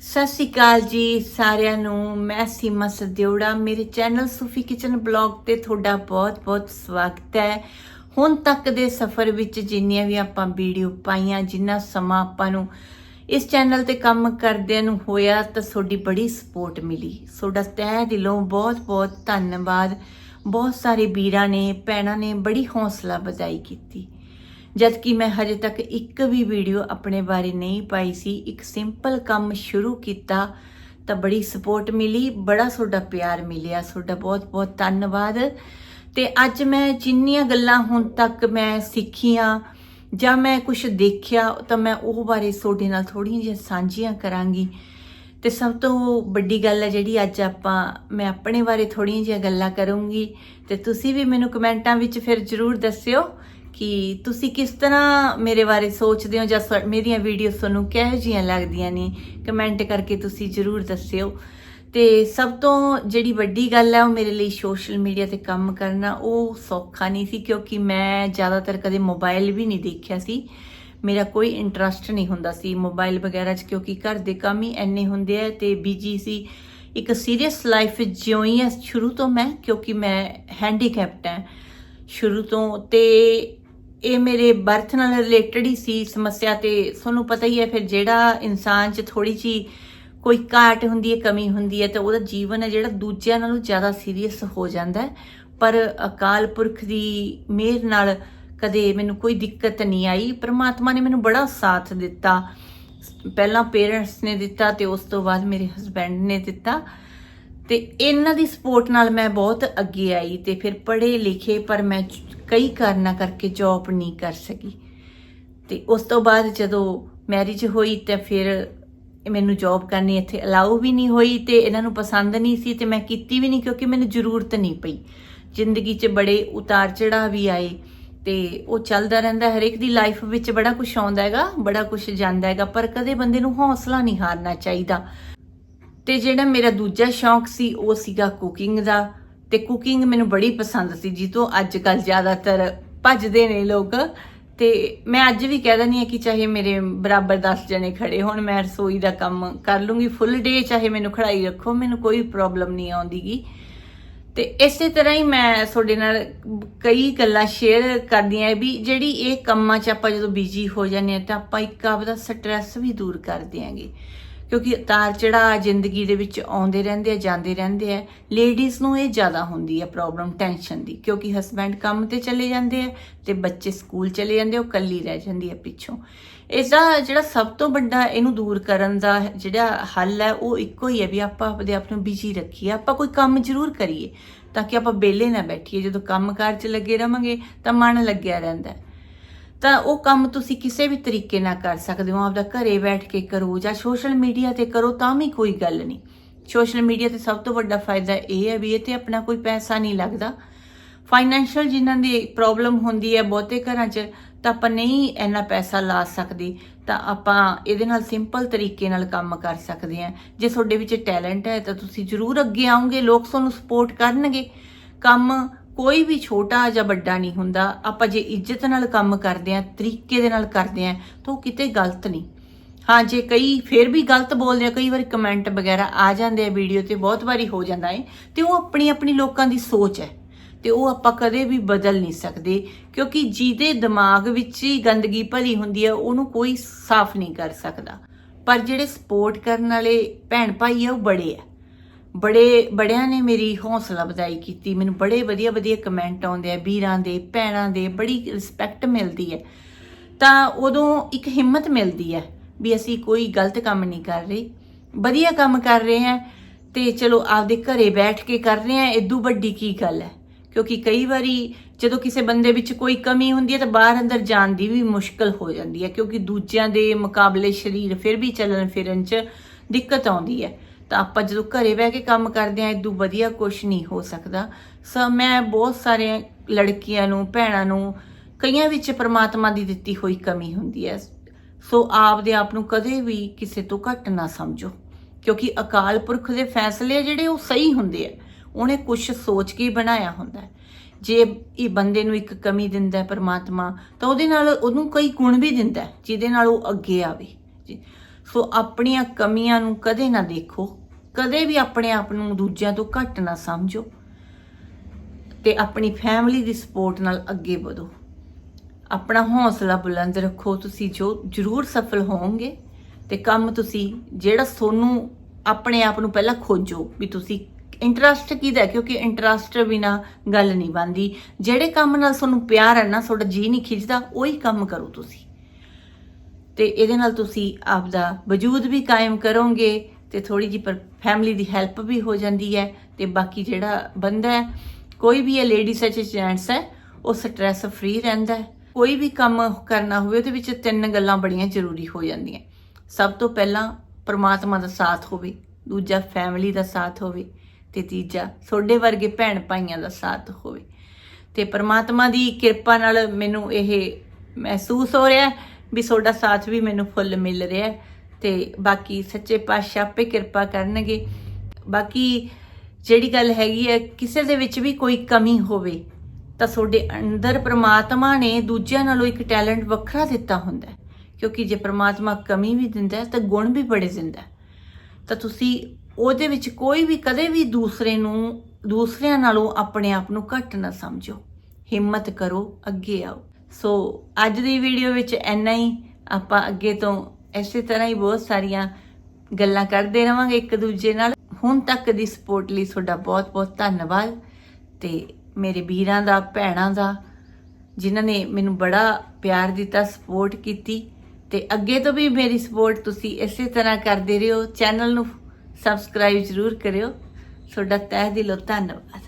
ਸਤਿ ਸ਼੍ਰੀ ਅਕਾਲ ਜੀ ਸਾਰਿਆਂ ਨੂੰ, ਮੈਂ ਸੀਮਾ ਸਦਿਉੜਾ ਮੇਰੇ ਚੈਨਲ ਸੂਫੀ ਕਿਚਨ ਬਲੌਗ ਤੇ ਤੁਹਾਡਾ ਬਹੁਤ-ਬਹੁਤ ਸਵਾਗਤ ਹੈ। ਹੁਣ ਤੱਕ ਦੇ ਸਫ਼ਰ ਵਿੱਚ ਜਿੰਨੀਆਂ ਵੀ ਆਪਾਂ ਵੀਡੀਓ ਪਾਈਆਂ, ਜਿੰਨਾ ਸਮਾਂ ਆਪਾਂ ਨੂੰ ਇਸ ਚੈਨਲ ਤੇ ਕੰਮ ਕਰਦਿਆਂ ਨੂੰ ਹੋਇਆ, ਤਾਂ ਤੁਹਾਡੀ ਬੜੀ ਸਪੋਰਟ ਮਿਲੀ। ਤੁਹਾਡਾ ਤਹਿ ਦਿਲੋਂ ਬਹੁਤ-ਬਹੁਤ ਧੰਨਵਾਦ। ਬਹੁਤ ਸਾਰੇ ਵੀਰਾਂ ਨੇ, ਭੈਣਾਂ ਨੇ ਬੜੀ ਹੌਸਲਾ ਵਧਾਈ ਕੀਤੀ। ਜਦ ਕਿ ਮੈਂ ਹਜੇ ਤੱਕ ਇੱਕ ਵੀ ਵੀਡੀਓ ਆਪਣੇ ਬਾਰੇ ਨਹੀਂ ਪਾਈ ਸੀ, ਇੱਕ ਸਿੰਪਲ ਕੰਮ ਸ਼ੁਰੂ ਕੀਤਾ ਤਾਂ ਬੜੀ ਸਪੋਰਟ ਮਿਲੀ, ਬੜਾ ਤੁਹਾਡਾ ਪਿਆਰ ਮਿਲਿਆ, ਤੁਹਾਡਾ ਬਹੁਤ-ਬਹੁਤ ਧੰਨਵਾਦ। ਤੇ ਅੱਜ ਮੈਂ ਜਿੰਨੀਆਂ ਗੱਲਾਂ ਹੁਣ ਤੱਕ ਮੈਂ ਸਿੱਖੀਆਂ ਜਾਂ ਮੈਂ ਕੁਝ ਦੇਖਿਆ, ਤਾਂ ਮੈਂ ਉਹ ਬਾਰੇ ਤੁਹਾਡੇ ਨਾਲ ਥੋੜੀਆਂ ਜਿਹੀਆਂ ਸਾਂਝੀਆਂ ਕਰਾਂਗੀ। ਤੇ ਸਭ ਤੋਂ ਵੱਡੀ ਗੱਲ ਹੈ ਜਿਹੜੀ ਅੱਜ ਆਪਾਂ, ਮੈਂ ਆਪਣੇ ਬਾਰੇ ਥੋੜੀਆਂ ਜਿਹੀਆਂ ਗੱਲਾਂ ਕਰੂੰਗੀ। ਤੇ ਤੁਸੀਂ ਵੀ ਮੈਨੂੰ ਕਮੈਂਟਾਂ ਵਿੱਚ ਫਿਰ ਜਰੂਰ ਦੱਸਿਓ ਕਿ ਤੁਸੀਂ ਕਿਸ ਤਰ੍ਹਾਂ ਮੇਰੇ ਬਾਰੇ ਸੋਚਦੇ ਹੋ ਜਾਂ ਸ- ਮੇਰੀਆਂ ਵੀਡੀਓਜ਼ ਤੁਹਾਨੂੰ ਕਿਹੋ ਜਿਹੀਆਂ ਲੱਗਦੀਆਂ ਨੇ? ਕਮੈਂਟ ਕਰਕੇ ਤੁਸੀਂ ਜਰੂਰ ਦੱਸਿਓ। ਤੇ ਸਭ ਤੋਂ ਜਿਹੜੀ ਵੱਡੀ ਗੱਲ ਹੈ ਉਹ ਮੇਰੇ ਲਈ ਸੋਸ਼ਲ ਮੀਡੀਆ ਤੇ ਕੰਮ ਕਰਨਾ, ਉਹ ਸੌਖਾ ਨਹੀਂ ਸੀ, ਕਿਉਂਕਿ ਮੈਂ ਜ਼ਿਆਦਾਤਰ ਕਦੇ ਮੋਬਾਈਲ ਵੀ ਨਹੀਂ ਦੇਖਿਆ ਸੀ। ਮੇਰਾ ਕੋਈ ਇੰਟਰਸਟ ਨਹੀਂ ਹੁੰਦਾ ਸੀ ਮੋਬਾਈਲ ਵਗੈਰਾ 'ਚ, ਕਿਉਂਕਿ ਘਰ ਦੇ ਕੰਮ ਹੀ ਐਨੇ ਹੁੰਦੇ ਆ ਤੇ ਬੀਜੀ ਸੀ। ਇੱਕ ਸੀਰੀਅਸ ਲਾਈਫ ਜਿਉਈ ਹੈ ਸ਼ੁਰੂ ਤੋਂ ਮੈਂ, ਕਿਉਂਕਿ ਮੈਂ ਹੈਂਡੀਕੈਪਟ ਹਾਂ ਸ਼ੁਰੂ ਤੋਂ ਤੇ ਇਹ ਮੇਰੇ ਬਰਥ ਨਾਲ ਰਿਲੇਟਡ ਹੀ ਸੀ ਸਮੱਸਿਆ ਤੇ ਤੁਹਾਨੂੰ ਪਤਾ ਹੀ ਹੈ, ਫਿਰ ਜਿਹੜਾ ਇਨਸਾਨ 'ਚ ਥੋੜੀ ਜੀ ਕੋਈ ਘਾਟ ਹੁੰਦੀ ਹੈ, ਕਮੀ ਹੁੰਦੀ ਹੈ, ਤਾਂ ਉਹਦਾ ਜੀਵਨ ਹੈ ਜਿਹੜਾ ਦੂਜਿਆਂ ਨਾਲੋਂ ਜ਼ਿਆਦਾ ਸੀਰੀਅਸ ਹੋ ਜਾਂਦਾ ਹੈ। ਪਰ ਅਕਾਲ ਪੁਰਖ ਦੀ ਮਿਹਰ ਨਾਲ ਕਦੇ ਮੈਨੂੰ ਕੋਈ ਦਿੱਕਤ ਨਹੀਂ ਆਈ। ਪ੍ਰਮਾਤਮਾ ਨੇ ਮੈਨੂੰ ਬੜਾ ਸਾਥ ਦਿੱਤਾ। ਪਹਿਲਾਂ ਪੇਰੈਂਟਸ ਨੇ ਦਿੱਤਾ ਤੇ ਉਸ ਤੋਂ ਬਾਅਦ ਮੇਰੇ ਹਸਬੰਡ ਨੇ ਦਿੱਤਾ। ਤੇ ਇਹਨਾਂ ਦੀ ਸਪੋਰਟ ਨਾਲ ਮੈਂ ਬਹੁਤ ਅੱਗੇ ਆਈ ਤੇ ਫਿਰ ਪੜ੍ਹੇ ਲਿਖੇ, ਪਰ ਮੈਂ ਕਈ ਕਾਰਨਾਂ ਕਰਕੇ ਜੌਬ ਨਹੀਂ ਕਰ ਸਕੀ। ਤੇ ਉਸ ਤੋਂ ਬਾਅਦ ਜਦੋਂ ਮੈਰਿਜ ਹੋਈ ਤੇ ਫਿਰ ਮੈਨੂੰ ਜੌਬ ਕਰਨੀ ਇੱਥੇ ਅਲਾਉ ਵੀ ਨਹੀਂ ਹੋਈ ਤੇ ਇਹਨਾਂ ਨੂੰ ਪਸੰਦ ਨਹੀਂ ਸੀ ਤੇ ਮੈਂ ਕੀਤੀ ਵੀ ਨਹੀਂ ਕਿਉਂਕਿ ਮੈਨੂੰ ਜ਼ਰੂਰਤ ਨਹੀਂ ਪਈ। ਜ਼ਿੰਦਗੀ 'ਚ ਬੜੇ ਉਤਾਰ ਚੜ੍ਹਾਅ ਵੀ ਆਏ ਤੇ ਉਹ ਚੱਲਦਾ ਰਹਿੰਦਾ, ਹਰੇਕ ਦੀ ਲਾਈਫ ਵਿੱਚ ਬੜਾ ਕੁਝ ਆਉਂਦਾ ਹੈਗਾ, ਬੜਾ ਕੁਝ ਜਾਂਦਾ ਹੈਗਾ, ਪਰ ਕਦੇ ਬੰਦੇ ਨੂੰ ਹੌਸਲਾ ਨਹੀਂ ਹਾਰਨਾ ਚਾਹੀਦਾ। ਤੇ ਜਿਹੜਾ ਮੇਰਾ ਦੂਜਾ ਸ਼ੌਂਕ ਸੀ, ਉਹ ਸੀਗਾ ਕੁਕਿੰਗ ਦਾ। ਤੇ ਕੁਕਿੰਗ ਮੈਨੂੰ ਬੜੀ ਪਸੰਦ ਸੀ ਜਿੱਤੋਂ ਅੱਜ ਕੱਲ ਜ਼ਿਆਦਾਤਰ ਭੱਜਦੇ ਨੇ ਲੋਕ। ਤੇ ਮੈਂ ਅੱਜ ਵੀ ਕਹਿ ਦਿੰਦੀ ਹਾਂ ਕਿ ਚਾਹੇ ਮੇਰੇ ਬਰਾਬਰ 10 ਜਣੇ ਖੜੇ ਹੋਣ, ਮੈਂ ਰਸੋਈ ਦਾ ਕੰਮ ਕਰ ਲੂੰਗੀ ਫੁੱਲ ਡੇ ਚਾਹੇ ਮੈਨੂੰ ਖੜਾਈ ਰੱਖੋ, ਮੈਨੂੰ ਕੋਈ ਪ੍ਰੋਬਲਮ ਨਹੀਂ ਆਉਂਦੀਗੀ। ਤੇ ਇਸੇ ਤਰ੍ਹਾਂ ਹੀ ਮੈਂ ਤੁਹਾਡੇ ਨਾਲ ਕਈ ਗੱਲਾਂ ਸ਼ੇਅਰ ਕਰਦੀ ਆਂ ਵੀ ਜਿਹੜੀ ਇਹ ਕੰਮਾਂ 'ਚ ਆਪਾਂ ਜਦੋਂ ਬਿਜ਼ੀ ਹੋ ਜਾਂਦੇ ਆ ਤਾਂ ਆਪਾਂ ਇੱਕ ਆਪਦਾ ਸਟ੍ਰੈਸ ਵੀ ਦੂਰ ਕਰ ਦਿਆਂਗੇ। ਕਿਉਂਕਿ ਉਤਾਰ ਚੜਾ ਜ਼ਿੰਦਗੀ ਦੇ ਵਿੱਚ ਆਉਂਦੇ ਰਹਿੰਦੇ ਆ, ਜਾਂਦੇ ਰਹਿੰਦੇ ਆ। ਲੇਡੀਜ਼ ਨੂੰ ਇਹ ਜ਼ਿਆਦਾ ਹੁੰਦੀ ਹੈ ਪ੍ਰੋਬਲਮ ਟੈਨਸ਼ਨ ਦੀ, ਕਿਉਂਕਿ ਹਸਬੰਡ ਕੰਮ ਤੇ ਚਲੇ ਜਾਂਦੇ ਆ ਤੇ ਬੱਚੇ ਸਕੂਲ ਚਲੇ ਜਾਂਦੇ ਉਹ ਕੱਲੀ ਰਹਿ ਜਾਂਦੀ ਹੈ ਪਿੱਛੋਂ। ਇਸ ਦਾ ਜਿਹੜਾ ਸਭ ਤੋਂ ਵੱਡਾ ਇਹਨੂੰ ਦੂਰ ਕਰਨ ਦਾ ਜਿਹੜਾ ਹੱਲ ਹੈ ਉਹ ਇੱਕੋ ਹੀ ਹੈ ਵੀ ਆਪਾਂ ਆਪਦੇ ਆਪ ਨੂੰ ਬਿਜ਼ੀ ਰੱਖੀਏ। ਆਪਾਂ ਕੋਈ ਕੰਮ ਜ਼ਰੂਰ ਕਰੀਏ ਤਾਂ ਕਿ ਆਪਾਂ ਵਿਹਲੇ ਨਾ ਬੈਠੀਏ। ਜਦੋਂ ਕੰਮ ਕਾਰ 'ਚ ਲੱਗੇ ਰਵਾਂਗੇ ਤਾਂ ਮਨ ਲੱਗਿਆ ਰਹਿੰਦਾ। ਹੈ ਤਾਂ ਉਹ ਕੰਮ ਤੁਸੀਂ ਕਿਸੇ ਵੀ ਤਰੀਕੇ ਨਾਲ ਕਰ ਸਕਦੇ ਹੋ। ਆਪਦਾ ਘਰੇ ਬੈਠ ਕੇ ਕਰੋ ਜਾਂ ਸੋਸ਼ਲ ਮੀਡੀਆ ਤੇ ਕਰੋ ਤਾਂ ਵੀ ਕੋਈ ਗੱਲ ਨਹੀਂ। ਸੋਸ਼ਲ ਮੀਡੀਆ ਤੇ ਸਭ ਤੋਂ ਵੱਡਾ ਫਾਇਦਾ ਇਹ ਹੈ ਵੀ ਇਹ ਤੇ ਆਪਣਾ ਕੋਈ ਪੈਸਾ ਨਹੀਂ ਲੱਗਦਾ। ਫਾਈਨੈਂਸ਼ੀਅਲ ਜਿਨ੍ਹਾਂ ਦੀ ਪ੍ਰੋਬਲਮ ਹੁੰਦੀ ਹੈ ਬਹੁਤੇ ਘਰਾਂ 'ਚ ਤਾਂ ਆਪਾਂ ਨਹੀਂ ਇੰਨਾ ਪੈਸਾ ਲਾ ਸਕਦੇ। ਤਾਂ ਆਪਾਂ ਇਹਦੇ ਨਾਲ ਸਿੰਪਲ ਤਰੀਕੇ ਨਾਲ ਕੰਮ ਕਰ ਸਕਦੇ ਹਾਂ। ਜੇ ਤੁਹਾਡੇ ਵਿੱਚ ਟੈਲੈਂਟ ਹੈ ਤਾਂ ਤੁਸੀਂ ਜ਼ਰੂਰ ਅੱਗੇ ਆਓਗੇ, ਲੋਕ ਤੁਹਾਨੂੰ ਸਪੋਰਟ ਕਰਨਗੇ। ਕੰਮ ਕੋਈ ਵੀ ਛੋਟਾ ਜਾਂ ਵੱਡਾ ਨਹੀਂ ਹੁੰਦਾ। ਆਪਾਂ ਜੇ ਇੱਜ਼ਤ ਨਾਲ ਕੰਮ ਕਰਦੇ ਆਂ ਤਰੀਕੇ ਦੇ ਨਾਲ ਕਰਦੇ ਆਂ ਤਾਂ ਉਹ ਕਿਤੇ ਗਲਤ ਨਹੀਂ। ਹਾਂ, ਜੇ ਕਈ ਫਿਰ ਵੀ ਗਲਤ ਬੋਲਦੇ ਆ, ਕਈ ਵਾਰੀ ਕਮੈਂਟ ਵਗੈਰਾ ਆ ਜਾਂਦੇ ਆ ਵੀਡੀਓ ਤੇ, ਬਹੁਤ ਵਾਰੀ ਹੋ ਜਾਂਦਾ ਹੈ ਤੇ ਉਹ ਆਪਣੀ ਆਪਣੀ ਲੋਕਾਂ ਦੀ ਸੋਚ ਹੈ, ਤੇ ਉਹ ਆਪਾਂ ਕਦੇ ਵੀ ਬਦਲ ਨਹੀਂ ਸਕਦੇ, ਕਿਉਂਕਿ ਜਿਹਦੇ ਦਿਮਾਗ ਵਿੱਚ ਹੀ ਗੰਦਗੀ ਭਰੀ ਹੁੰਦੀ ਹੈ, ਉਹਨੂੰ ਕੋਈ ਸਾਫ਼ ਨਹੀਂ ਕਰ ਸਕਦਾ। ਪਰ ਜਿਹੜੇ ਸਪੋਰਟ ਕਰਨ ਵਾਲੇ ਭੈਣ ਭਾਈ ਆ, ਉਹ ਬੜੇ ਆ। ਬੜੇ, ਬੜਿਆਂ ਨੇ ਮੇਰੀ ਹੌਸਲਾ ਵਧਾਈ ਕੀਤੀ। ਮੈਨੂੰ ਬੜੇ ਵਧੀਆ ਵਧੀਆ ਕਮੈਂਟ ਆਉਂਦੇ ਆ, ਵੀਰਾਂ ਦੇ, ਭੈਣਾਂ ਦੇ, ਬੜੀ ਰਿਸਪੈਕਟ ਮਿਲਦੀ ਹੈ। ਤਾਂ ਉਦੋਂ ਇੱਕ ਹਿੰਮਤ ਮਿਲਦੀ ਹੈ ਵੀ ਅਸੀਂ ਕੋਈ ਗਲਤ ਕੰਮ ਨਹੀਂ ਕਰ ਰਹੇ। ਵਧੀਆ ਕੰਮ ਕਰ ਰਹੇ ਹਾਂ ਤੇ ਚਲੋ ਆਪਦੇ ਘਰੇ ਬੈਠ ਕੇ ਕਰ ਰਹੇ ਹਾਂ। ਇਦੋਂ ਵੱਡੀ ਕੀ ਗੱਲ ਹੈ? ਕਿਉਂਕਿ ਕਈ ਵਾਰੀ ਜਦੋਂ ਕਿਸੇ ਬੰਦੇ ਵਿੱਚ ਕੋਈ ਕਮੀ ਹੁੰਦੀ ਹੈ ਤਾਂ ਬਾਹਰ ਅੰਦਰ ਜਾਣ ਦੀ ਵੀ ਮੁਸ਼ਕਲ ਹੋ ਜਾਂਦੀ ਹੈ। ਕਿਉਂਕਿ ਦੂਜਿਆਂ ਦੇ ਮੁਕਾਬਲੇ ਸਰੀਰ ਫਿਰ ਵੀ ਚੱਲਣ ਫਿਰਨ 'ਚ ਦਿੱਕਤ ਆਉਂਦੀ ਹੈ। ਤਾਂ ਆਪਾਂ ਜਦੋਂ ਘਰੇ ਬਹਿ ਕੇ ਕੰਮ ਕਰਦੇ ਆਂ ਇਦੋਂ ਵਧੀਆ ਕੁਝ ਨਹੀਂ ਹੋ ਸਕਦਾ। ਸੋ ਮੈਂ ਬਹੁਤ ਸਾਰੇ ਲੜਕੀਆਂ ਨੂੰ, ਭੈਣਾਂ ਨੂੰ, ਕਈਆਂ ਵਿੱਚ ਪ੍ਰਮਾਤਮਾ ਦੀ ਦਿੱਤੀ ਹੋਈ ਕਮੀ ਹੁੰਦੀ ਹੈ। ਸੋ ਆਪਦੇ ਆਪ ਨੂੰ ਕਦੇ ਵੀ ਕਿਸੇ ਤੋਂ ਘੱਟ ਨਾ ਸਮਝੋ, ਕਿਉਂਕਿ ਅਕਾਲ ਪੁਰਖ ਦੇ ਫੈਸਲੇ ਆ ਜਿਹੜੇ ਉਹ ਸਹੀ ਹੁੰਦੇ ਆ। ਉਹਨੇ ਕੁਝ ਸੋਚ ਕੇ ਬਣਾਇਆ ਹੁੰਦਾ ਹੈ। ਜੇ ਇਹ ਬੰਦੇ ਨੂੰ ਇੱਕ ਕਮੀ ਦਿੰਦਾ ਹੈ ਪ੍ਰਮਾਤਮਾ, ਤਾਂ ਉਹਦੇ ਨਾਲ ਉਹਨੂੰ ਕਈ ਗੁਣ ਵੀ ਦਿੰਦਾ ਜਿਹਦੇ ਨਾਲ ਉਹ ਅੱਗੇ ਆਵੇ। ਸੋ ਆਪਣੀਆਂ ਕਮੀਆਂ ਨੂੰ ਕਦੇ ਨਾ ਦੇਖੋ, ਕਦੇ ਵੀ ਆਪਣੇ ਆਪ ਨੂੰ ਦੂਜਿਆਂ ਤੋਂ ਘੱਟ ਨਾ ਸਮਝੋ ਤੇ ਆਪਣੀ ਫੈਮਿਲੀ ਦੀ ਸਪੋਰਟ ਨਾਲ ਅੱਗੇ ਵਧੋ। ਆਪਣਾ ਹੌਸਲਾ ਬੁਲੰਦ ਰੱਖੋ, ਤੁਸੀਂ ਜੋ ਜ਼ਰੂਰ ਸਫਲ ਹੋਵੋਗੇ ਤੇ ਕੰਮ ਤੁਸੀਂ ਜਿਹੜਾ ਤੁਹਾਨੂੰ ਆਪਣੇ ਆਪ ਨੂੰ ਪਹਿਲਾਂ ਖੋਜੋ ਵੀ ਤੁਸੀਂ ਇੰਟਰਸਟ ਕਿਹਦਾ ਕਿਉਂਕਿ ਇੰਟਰਸਟ ਬਿਨਾ ਗੱਲ ਨਹੀਂ ਬਣਦੀ। ਜਿਹੜੇ ਕੰਮ ਨਾਲ ਤੁਹਾਨੂੰ ਪਿਆਰ ਹੈ ਨਾ, ਤੁਹਾਡਾ ਜੀ ਨਹੀਂ ਖਿੱਚਦਾ, ਉਹੀ ਕੰਮ ਕਰੋ ਤੁਸੀਂ। ਤੇ ਇਹਦੇ ਨਾਲ ਤੁਸੀਂ ਆਪਦਾ ਵਜੂਦ ਵੀ ਕਾਇਮ ਕਰੋਗੇ ਤੇ ਥੋੜੀ ਜਿਹੀ ਪਰ ਫੈਮਿਲੀ ਦੀ ਹੈਲਪ ਵੀ ਹੋ ਜਾਂਦੀ ਹੈ ਤੇ ਬਾਕੀ ਜਿਹੜਾ ਬੰਦਾ ਹੈ, ਕੋਈ ਵੀ ਹੈ ਲੇਡੀਜ਼ ਹੈ, ਚਾਹੇ ਜੈਂਟਸ ਹੈ, ਉਹ ਸਟ੍ਰੈਸ ਫ੍ਰੀ ਰਹਿੰਦਾ ਹੈ। ਕੋਈ ਵੀ ਕੰਮ ਕਰਨਾ ਹੋਵੇ, ਉਹਦੇ ਵਿੱਚ ਤਿੰਨ ਗੱਲਾਂ ਬੜੀਆਂ ਜ਼ਰੂਰੀ ਹੋ ਜਾਂਦੀਆਂ। ਸਭ ਤੋਂ ਪਹਿਲਾਂ ਪਰਮਾਤਮਾ ਦਾ ਸਾਥ ਹੋਵੇ, ਦੂਜਾ ਫੈਮਿਲੀ ਦਾ ਸਾਥ ਹੋਵੇ ਤੇ ਤੀਜਾ ਤੁਹਾਡੇ ਵਰਗੇ ਭੈਣ ਭਾਈਆਂ ਦਾ ਸਾਥ ਹੋਵੇ। ਤੇ ਪਰਮਾਤਮਾ ਦੀ ਕਿਰਪਾ ਨਾਲ ਮੈਨੂੰ ਇਹ ਮਹਿਸੂਸ ਹੋ ਰਿਹਾ ਵੀ ਤੁਹਾਡਾ ਸਾਥ ਵੀ ਮੈਨੂੰ ਫੁੱਲ ਮਿਲ ਰਿਹਾ ਹੈ ਤੇ ਬਾਕੀ ਸੱਚੇ ਪਾਤਸ਼ਾਹ ਆਪੇ ਕਿਰਪਾ ਕਰਨਗੇ। ਬਾਕੀ ਜਿਹੜੀ ਗੱਲ ਹੈਗੀ ਹੈ, ਕਿਸੇ ਦੇ ਵਿੱਚ ਵੀ ਕੋਈ ਕਮੀ ਹੋਵੇ, ਤਾਂ ਤੁਹਾਡੇ ਅੰਦਰ ਪ੍ਰਮਾਤਮਾ ਨੇ ਦੂਜਿਆਂ ਨਾਲੋਂ ਇੱਕ ਟੈਲੈਂਟ ਵੱਖਰਾ ਦਿੱਤਾ ਹੁੰਦਾ ਕਿਉਂਕਿ ਜੇ ਪ੍ਰਮਾਤਮਾ ਕਮੀ ਵੀ ਦਿੰਦਾ ਤਾਂ ਗੁਣ ਵੀ ਬੜੇ ਦਿੰਦਾ ਤਾਂ ਤੁਸੀਂ ਉਹਦੇ ਵਿੱਚ ਕੋਈ ਵੀ ਕਦੇ ਵੀ ਦੂਸਰੇ ਨੂੰ, ਦੂਸਰਿਆਂ ਨਾਲੋਂ ਆਪਣੇ ਆਪ ਨੂੰ ਘੱਟ ਨਾ ਸਮਝੋ। ਹਿੰਮਤ ਕਰੋ, ਅੱਗੇ ਆਓ। ਸੋ ਅੱਜ ਦੀ ਵੀਡੀਓ ਵਿੱਚ ਇੰਨਾ ਹੀ। ਆਪਾਂ ਅੱਗੇ ਤੋਂ ਇਸੇ ਤਰ੍ਹਾਂ ਹੀ ਬਹੁਤ ਸਾਰੀਆਂ ਗੱਲਾਂ ਕਰਦੇ ਰਵਾਂਗੇ ਇੱਕ ਦੂਜੇ ਨਾਲ। ਹੁਣ ਤੱਕ ਦੀ ਸਪੋਰਟ ਲਈ ਤੁਹਾਡਾ ਬਹੁਤ ਬਹੁਤ ਧੰਨਵਾਦ। ਤੇ ਮੇਰੇ ਵੀਰਾਂ ਦਾ, ਭੈਣਾਂ ਦਾ, ਜਿਨ੍ਹਾਂ ਨੇ ਮੈਨੂੰ ਬੜਾ ਪਿਆਰ ਦਿੱਤਾ ਸਪੋਰਟ ਕੀਤੀ। ਤੇ ਅੱਗੇ ਤੋਂ ਵੀ ਮੇਰੀ ਸਪੋਰਟ ਤੁਸੀਂ ਇਸੇ ਤਰ੍ਹਾਂ ਕਰਦੇ ਰਹੋ। ਚੈਨਲ ਨੂੰ ਸਬਸਕ੍ਰਾਈਬ ਜ਼ਰੂਰ ਕਰਿਓ। ਤੁਹਾਡਾ ਤਹਿ ਦਿਲੋਂ ਧੰਨਵਾਦ।